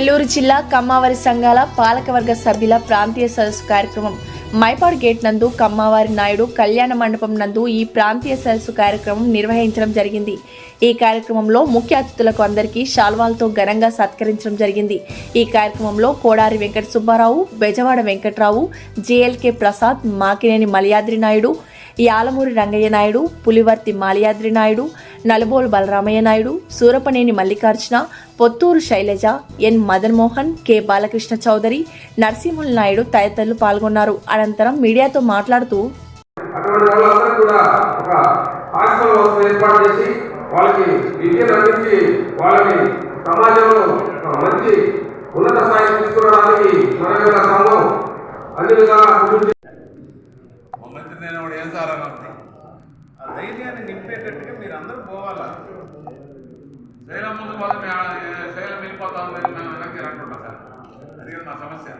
నెల్లూరు జిల్లా కమ్మావారి సంఘాల పాలకవర్గ సభ్యుల ప్రాంతీయ సదస్సు కార్యక్రమం. మైపాడ్ గేట్ నందు కమ్మావారి నాయుడు కళ్యాణ మండపం నందు ఈ ప్రాంతీయ సదస్సు కార్యక్రమం నిర్వహించడం జరిగింది. ఈ కార్యక్రమంలో ముఖ్య అతిథులకు అందరికీ శాల్వాలతో ఘనంగా సత్కరించడం జరిగింది. ఈ కార్యక్రమంలో Kodari Venkata Subbarao Bezawada Venkatrao JLK Prasad Makineni Malayadri Naidu Yalamuri Rangaiah Naidu Pulivarthi Malayadri Naidu Nalubolu Balaramaiah Naidu Surapaneni Mallikarjuna Potturu Sailaja N Madanmohan K Balakrishna Chowdary Narasimhula Naidu తదితరులు పాల్గొన్నారు. అనంతరం మీడియాతో మాట్లాడుతూ వాళ్ళకి విద్యను అందించి వాళ్ళని సమాజంలో మంచి ఉన్నత స్థాయికి తీసుకురావడానికి మన యొక్క సంఘం అన్ని విధాలా అభివృద్ధి నేను వాడు ఏం సార్ అన్నప్పుడు ఆ ధైర్యాన్ని నింపేటట్టుగా మీరు అందరూ పోవాలా? శైలం ముందు పోతే మేము శైలం వెళ్ళిపోతా ఉంది మేము వెనక్కి అంటుంటా సార్. అది నా సమస్య.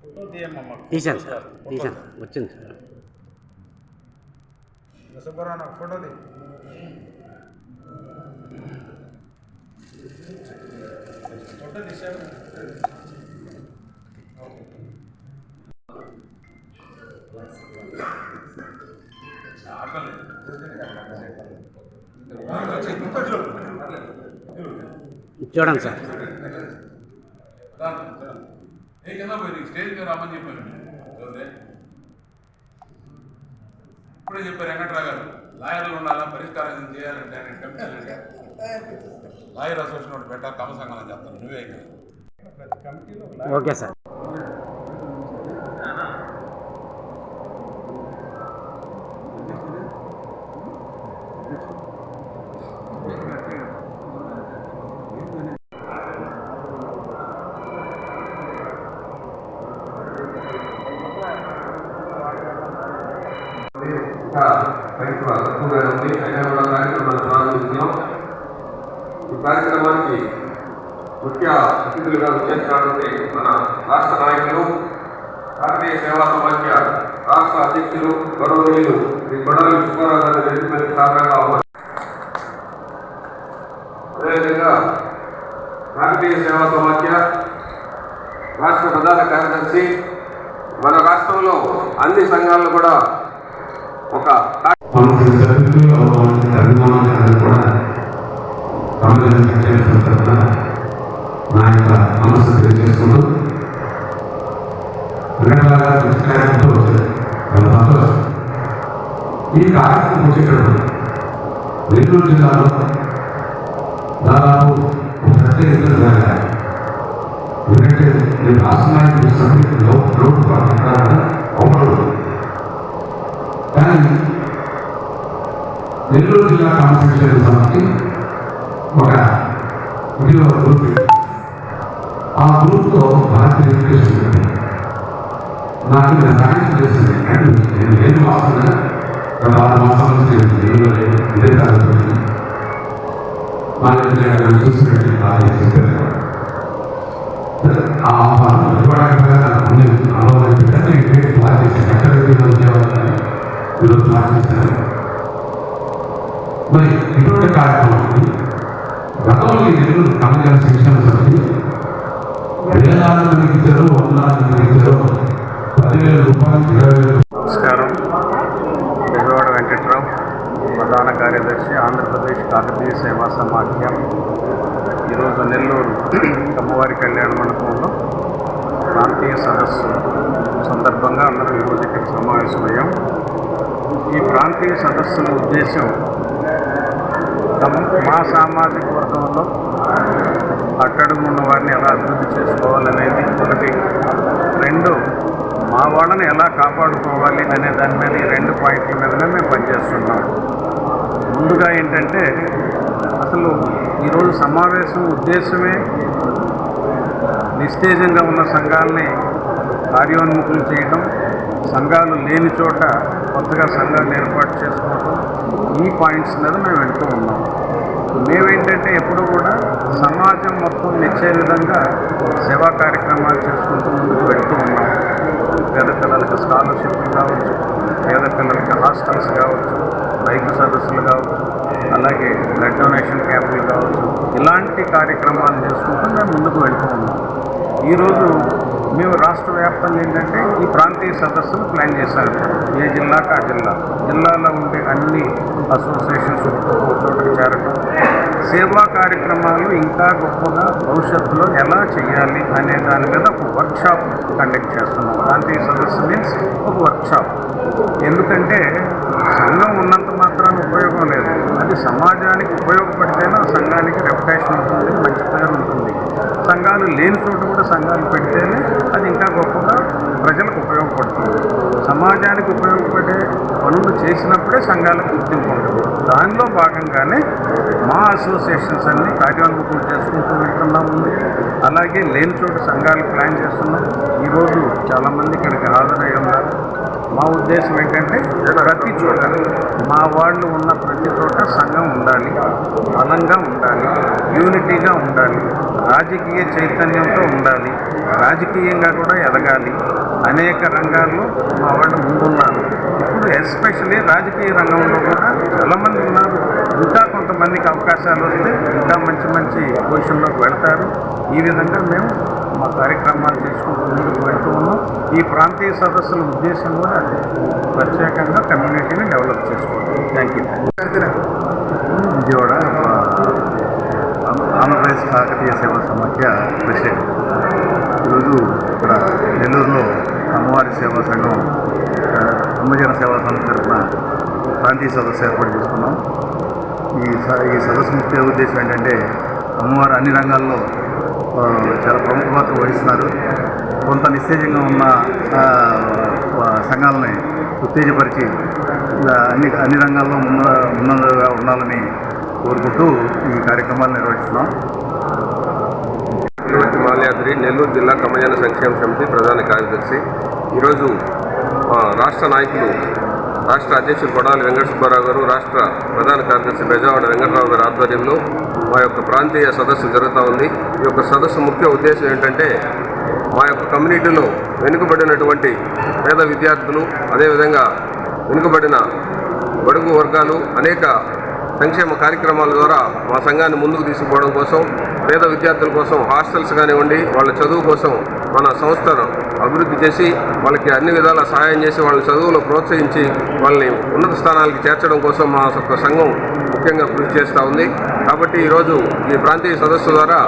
ఫోటో తీయమ్మా తీశాను సార్ తీశాను. వచ్చింది సార్. సుబ్బరావు నాకు ఫోటో ఫోటో తీశారు చూడండి సార్. ఇప్పుడే చెప్పారు వెంకట్రావు గారు లాయర్లు ఉండాలా పరిష్కారం చేయాలంటే ఆయన కమిటీలు లాయర్ అసోసియేషన్ ఒకటి పెట్టాలి కమ సంఘాలని చెప్తాను నువ్వే ఓకే సార్. ఇంకా రైతు ఉంది అయినా కూడా కార్యక్రమాన్ని ఈ కార్యక్రమానికి ముఖ్య అతిథులుగా వచ్చేసినటువంటి మన రాష్ట్ర నాయకులు భారతీయ సేవా సమాఖ్య రాష్ట్ర అధ్యక్షులు గౌరవనీయులు శ్రీ కొడాలి గారి వేదిక మీద సాధారణంగా ఉన్నారు అదేవిధంగా భారతీయ సేవా సమాఖ్య రాష్ట్ర ప్రధాన కార్యదర్శి మన రాష్ట్రంలో అన్ని సంఘాలను కూడా ఒక మనకి సభ్యులు కూడా నా యొక్క నమస్తే తెలియజేస్తున్నాను వెంకటరావు చాలా సంతోషం ఈ కార్యక్రమం వచ్చేటప్పుడు నెల్లూరు జిల్లాలో దాదాపు ప్రత్యేక ఇబ్బంది జరగాలి ఎందుకంటే నేను రాష్ట్ర నాయకులు సభ్యులు లోటు కానీ గుంటూరు జిల్లా కాన్స్టిట్యూషన్ సమితి ఒక వీడియో గ్రూప్ ఆ గ్రూప్లో భారతీయ ఎడ్యుకేషన్ నాకు నేను సాయం చేసింది నేను నేను ఏం వాస్తున్నా గత ఆరు మాసాల నుంచి నెల్లూరులో లేను. ఇదే తరగతి మా దగ్గర చూసినట్టు బాగా చెప్పారు ఆ ఆహ్వానం ఇవ్వడానికి అన్ని అనుభవం పెట్టాను నేను బాగా చేసి ఎక్కడ వచ్చేవాళ్ళని ఈరోజు బాగా చేశాను నెల్లూరు శిక్షణ సమితి వేలాది మందికి ఇచ్చారు వందలాది మందికి ఇచ్చారు పదివేల రూపాయలు ఇరవై వేలు నమస్కారం. బెజవాడ వెంకట్రావు ప్రధాన కార్యదర్శి ఆంధ్రప్రదేశ్ కాకతీయ సేవా సమాఖ్యం ఈరోజు నెల్లూరు అమ్మవారి కళ్యాణ మండపంలో ప్రాంతీయ సదస్సు సందర్భంగా అందరూ ఈరోజు ఇక్కడ సమావేశమయ్యాం. ఈ ప్రాంతీయ సదస్సుల ఉద్దేశం తమ- మా సామాజిక వర్గంలో అట్టడుగు ఉన్న వారిని ఎలా అభివృద్ధి చేసుకోవాలనేది ఒకటి. రెండు మా వాళ్ళని ఎలా కాపాడుకోవాలి అనే దాని మీద ఈ రెండు పాయింట్ల మీదనే మేము పనిచేస్తున్నాం. ముందుగా ఏంటంటే అసలు ఈరోజు సమావేశం ఉద్దేశమే నిస్తేజంగా ఉన్న సంఘాలని కార్యోన్ముఖులు చేయడం సంఘాలు లేని చోట కొత్తగా సంఘాలు ఏర్పాటు చేసుకోవడం ఈ పాయింట్స్ మీద మేము వెళ్తూ ఉన్నాం. మేమేంటంటే సమాజం మొత్తం మెచ్చే విధంగా సేవా కార్యక్రమాలు చేసుకుంటూ ముందుకు వెళ్తూ ఉన్నాం. పేద పిల్లలకి స్కాలర్షిప్లు కావచ్చు పేద పిల్లలకి హాస్టల్స్ కావచ్చు రైతు సదస్సులు కావచ్చు అలాగే బ్లడ్ డొనేషన్ క్యాంపులు కావచ్చు ఇలాంటి కార్యక్రమాలు చేసుకుంటూ మేము ముందుకు వెళ్తూ ఉన్నాం. ఈరోజు మేము రాష్ట్ర వ్యాప్తంగా ఏంటంటే ఈ ప్రాంతీయ సదస్సును ప్లాన్ చేశాము ఏ జిల్లాకు ఆ జిల్లా. జిల్లాలో ఉండే అన్ని అసోసియేషన్స్ ఒక చోటకి చేరటం సేవా కార్యక్రమాలు ఇంకా గొప్పగా భవిష్యత్తులో ఎలా చేయాలి అనే దాని మీద ఒక వర్క్షాప్ కండక్ట్ చేస్తున్నాం. గాంధీ సదస్సు మీన్స్ ఒక వర్క్షాప్ ఎందుకంటే సంఘం ఉన్నంత మాత్రాన ఉపయోగం లేదు. అది సమాజానికి ఉపయోగపడితేనే ఆ సంఘానికి రెప్యుటేషన్ ఉంటుంది మంచి పేరు ఉంటుంది. సంఘాలు లేని చోట కూడా సంఘాలు పెడితేనే అది ఇంకా గొప్పగా ప్రజలకు ఉపయోగపడుతుంది. సమాజానికి ఉపయోగపడే పనులు చేసినప్పుడే సంఘాలకు గుర్తింపు ఉంటుంది దానిలో భాగంగానే మా అసోసియేషన్స్ అన్ని కార్యోన్ముఖులు చేసుకుంటూ వెళ్తున్నాము ఉంది అలాగే లేని చోట సంఘాలు ప్లాన్ చేస్తున్నాం. ఈరోజు చాలామంది ఇక్కడికి హాజరై ఉన్నారు. మా ఉద్దేశం ఏంటంటే ప్రతి చోట మా వాళ్ళు ఉన్న ప్రతి చోట సంఘం ఉండాలి బలంగా ఉండాలి యూనిటీగా ఉండాలి రాజకీయ చైతన్యంతో ఉండాలి రాజకీయంగా కూడా ఎదగాలి అనేక రంగాల్లో మా వాళ్ళు ముందున్నారు. ఇప్పుడు ఎస్పెషల్లీ రాజకీయ రంగంలో కూడా చాలామంది ఉన్నారు. ఇంకా కొంతమందికి అవకాశాలు వస్తే ఇంకా మంచి మంచి పొజిషన్లోకి వెళ్తారు. ఈ విధంగా మేము మా కార్యక్రమాలు చేసుకుంటూ ముందుకు వెళ్తూ ఉన్నాం. ఈ ప్రాంతీయ సదస్సుల ఉద్దేశం కూడా అదే ప్రత్యేకంగా కమ్యూనిటీని డెవలప్ చేసుకోవడం. Thank you Vijayawada Andhra Pradesh Kakatiya Seva Samakhya president. ఈరోజు ఇక్కడ నెల్లూరులో అమ్మవారి సేవా సంఘం ఆ, అమ్మజన సేవా సంస్థ తరఫున ప్రాంతీయ సదస్సు ఏర్పాటు చేసుకున్నాం. ఈ స- ఈ సదస్సు ముఖ్య ఉద్దేశం ఏంటంటే అమ్మవారు అన్ని రంగాల్లో చాలా ప్రముఖ పాత్ర వహిస్తున్నారు. కొంత నిస్తేజంగా ఉన్న సంఘాలని ఉత్తేజపరిచి ఇలా అన్ని అన్ని రంగాల్లో ముందు ముందుగా ఉండాలని కోరుకుంటూ ఈ కార్యక్రమాలు నిర్వహిస్తున్నాం. మాల్యాద్రి నెల్లూరు జిల్లా కమజన సంక్షేమ సమితి ప్రధాన కార్యదర్శి. ఈరోజు రాష్ట్ర నాయకులు రాష్ట్ర అధ్యక్షులు కొడాలి వెంకట సుబ్బారావు గారు రాష్ట్ర ప్రధాన కార్యదర్శి బెజావాడ వెంకటరావు గారి ఆధ్వర్యంలో మా యొక్క ప్రాంతీయ సదస్సు జరుగుతూ ఉంది. ఈ యొక్క సదస్సు ముఖ్య ఉద్దేశం ఏంటంటే మా యొక్క కమ్యూనిటీలో వెనుకబడినటువంటి పేద విద్యార్థులు అదేవిధంగా వెనుకబడిన బడుగు వర్గాలు అనేక సంక్షేమ కార్యక్రమాల ద్వారా మా సంఘాన్ని ముందుకు తీసుకుపోవడం కోసం పేద విద్యార్థుల కోసం హాస్టల్స్ కానివ్వండి వాళ్ళ చదువు కోసం మన సంస్థను అభివృద్ధి చేసి వాళ్ళకి అన్ని విధాల సహాయం చేసి వాళ్ళ చదువులో ప్రోత్సహించి వాళ్ళని ఉన్నత స్థానాలకి చేర్చడం కోసం మా యొక్క సంఘం ముఖ్యంగా కృషి చేస్తూ ఉంది. కాబట్టి ఈరోజు ఈ ప్రాంతీయ సదస్సు ద్వారా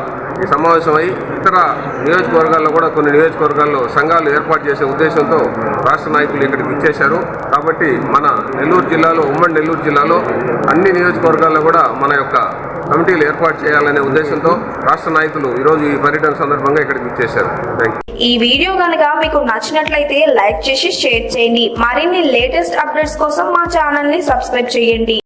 ఈ సమావేశమై ఇతర నియోజకవర్గాల్లో కూడా కొన్ని నియోజకవర్గాల్లో సంఘాలు ఏర్పాటు చేసే ఉద్దేశంతో రాష్ట్ర నాయకులు ఇక్కడికి ఇచ్చేశారు కాబట్టి మన నెల్లూరు జిల్లాలో ఉమ్మడి నెల్లూరు జిల్లాలో అన్ని నియోజకవర్గాల్లో కూడా మన యొక్క కమిటీలు ఏర్పాటు చేయాలనే ఉద్దేశంతో రాష్ట్ర నాయకులు ఈరోజు ఈ పర్యటన సందర్భంగా ఇక్కడికి ఇచ్చేశారు ఈ వీడియో కనుక మీకు నచ్చినట్లయితే లైక్ చేసి షేర్ చేయండి. మరిన్ని లేటెస్ట్ అప్డేట్స్ కోసం మా ఛానల్ని సబ్స్క్రైబ్ చేయండి.